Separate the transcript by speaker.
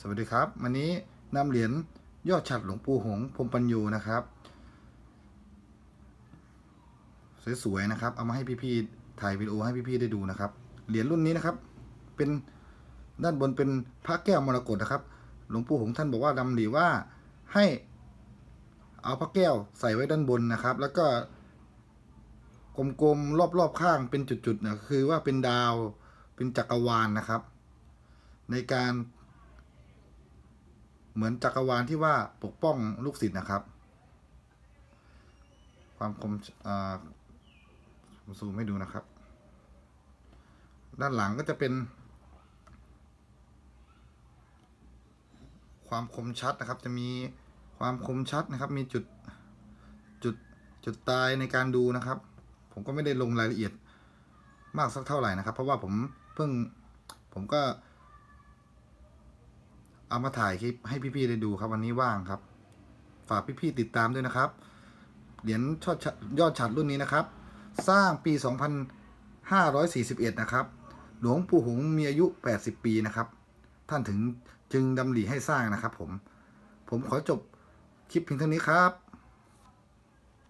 Speaker 1: สวัสดีครับวันนี้นำเหรียญยอดฉัดหลวงปู่หงพรมปัญญูนะครับ สวยๆนะครับ เอามาให้พี่ๆถ่ายวิดีโอให้พี่ๆได้ดูนะครับ เหรียญรุ่นนี้นะครับ เป็นด้านบนเป็นพระแก้วมรกตนะครับ หลวงปู่หงท่านบอกว่าดำริว่าให้เอาพระแก้วใส่ไว้ด้านบนนะครับ แล้วก็กลมๆรอบๆข้างเป็นจุดๆนะคือว่าเป็นดาวเป็นจักรวาลนะครับ ในการ เหมือนจักรวาลที่ว่าปกป้องลูกศิษย์นะครับ ความคมอ่าผมซูมให้ดูนะครับ ด้านหลังก็จะเป็น ความคมชัดนะครับ จะมีความคมชัดนะครับ มีจุดจุดจุดตายในการดูนะครับ ผมก็ไม่ได้ลงรายละเอียดมากสักเท่าไหร่นะครับ เพราะว่าผมเพิ่งผมก็ เอามาถ่ายคลิปให้พี่ๆได้ดูครับวันนี้ว่างครับ ฝากพี่ๆติดตามด้วยนะครับ เหรียญยอดฉัดรุ่นนี้นะครับ สร้างปี 2541 นะครับ หลวงปู่หงมีอายุ 80 ปีนะครับ ท่านถึงจึงดำริให้สร้างนะครับผม ผมขอจบคลิปเพียงเท่านี้ครับ